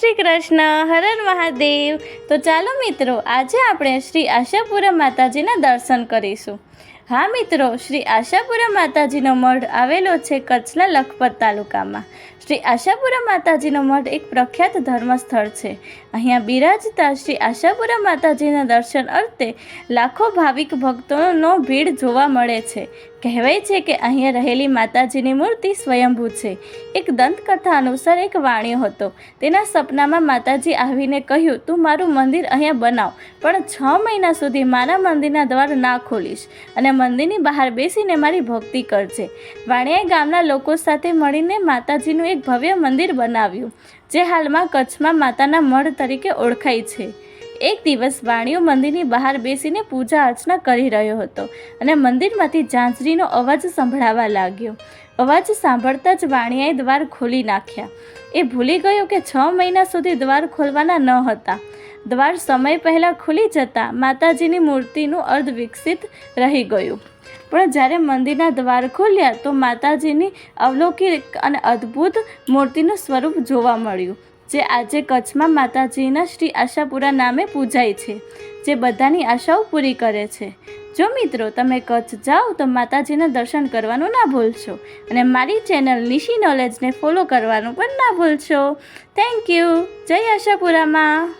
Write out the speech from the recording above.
શ્રી કૃષ્ણ, હર હર મહાદેવ. તો ચાલો મિત્રો, આજે આપણે શ્રી આશાપુરા માતાજીના દર્શન કરીશું. હા મિત્રો, શ્રી આશાપુરા માતાજીનો મઢ આવેલો છે કચ્છના લખપત તાલુકામાં. શ્રી આશાપુરા માતાજીનો મઢ એક પ્રખ્યાત ધર્મસ્થળ છે. અહીંયા બિરાજતા શ્રી આશાપુરા માતાજીના દર્શન અર્થે લાખો ભાવિક ભક્તોનો ભીડ જોવા મળે છે. કહેવાય છે કે અહીંયા રહેલી માતાજીની મૂર્તિ સ્વયંભૂ છે. એક દંતકથા અનુસાર એક વાણિયો હતો. તેના સપનામાં માતાજી આવીને કહ્યું, તું મારું મંદિર અહીંયા બનાવ. પણ છ મહિના સુધી મારા મંદિરના દ્વાર ના ખોલીશ અને મંદિરની બહાર બેસીને મારી ભક્તિ કરજે. વાણિયાએ ગામના લોકો સાથે મળીને માતાજીનું એક ભવ્ય મંદિર બનાવ્યું, જે હાલમાં કચ્છમાં માતાના મઢ તરીકે ઓળખાય છે. એક દિવસ વાણિયો મંદિરની બહાર બેસીને પૂજા અર્ચના કરી રહ્યો હતો અને મંદિરમાંથી ઝાંઝરીનો અવાજ સંભળાવા લાગ્યો. અવાજ સાંભળતા જ વાણિયાએ દ્વાર ખોલી નાખ્યા. એ ભૂલી ગયો કે છ મહિના સુધી દ્વાર ખોલવાના ન હતા. દ્વાર સમય પહેલાં ખુલી જતાં માતાજીની મૂર્તિનું અર્ધ વિકસિત રહી ગયું. પણ જ્યારે મંદિરના દ્વાર ખોલ્યા તો માતાજીની અવલૌકિક અને અદ્ભુત મૂર્તિનું સ્વરૂપ જોવા મળ્યું, જે આજે કચ્છમાં માતાજીના શ્રી આશાપુરા નામે પૂજાય છે, જે બધાની આશાઓ પૂરી કરે છે. જો મિત્રો, તમે કચ્છ જાઓ તો માતાજીના દર્શન કરવાનું ના ભૂલશો અને મારી ચેનલ નિશી નોલેજને ફોલો કરવાનું પણ ના ભૂલશો. થેન્ક યુ જય આશાપુરામાં.